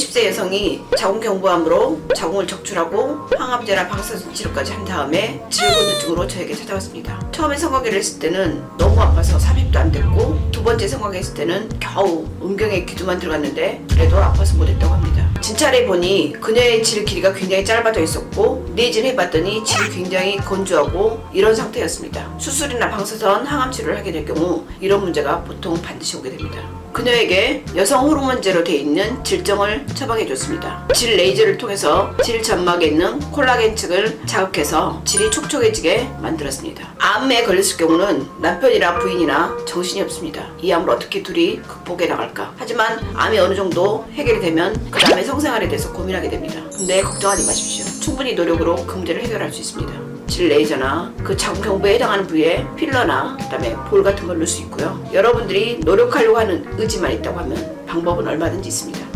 50세 여성이 자궁경부암으로 자궁을 적출하고 항암제나 방사선 치료까지 한 다음에 질곤두증으로 저에게 찾아왔습니다. 처음에 성관계를 했을 때는 너무 아파서 삽입도 안 됐고 두 번째 성관계 했을 때는 겨우 음경에 기도만 들어갔는데 그래도 아파서 못했다고 합니다. 진찰해 보니 그녀의 질 길이가 굉장히 짧아져 있었고 내진 해봤더니 질이 굉장히 건조하고 이런 상태였습니다. 수술이나 방사선 항암 치료를 하게 될 경우 이런 문제가 보통 반드시 오게 됩니다. 그녀에게 여성 호르몬제로 되어 있는 질정을 처방해 줬습니다. 질 레이저를 통해서 질 점막에 있는 콜라겐 측을 자극해서 질이 촉촉해지게 만들었습니다. 암에 걸렸을 경우는 남편이나 부인이나 정신이 없습니다. 이 암을 어떻게 둘이 극복해 나갈까? 하지만 암이 어느 정도 해결이 되면 그 다음에 성생활에 대해서 고민하게 됩니다. 근데 걱정하지 마십시오. 충분히 노력으로 그 문제를 해결할 수 있습니다. 질 레이저나 그 자궁 경부에 해당하는 부위에 필러나 그다음에 볼 같은 걸 넣을 수 있고요. 여러분들이 노력하려고 하는 의지만 있다고 하면 방법은 얼마든지 있습니다.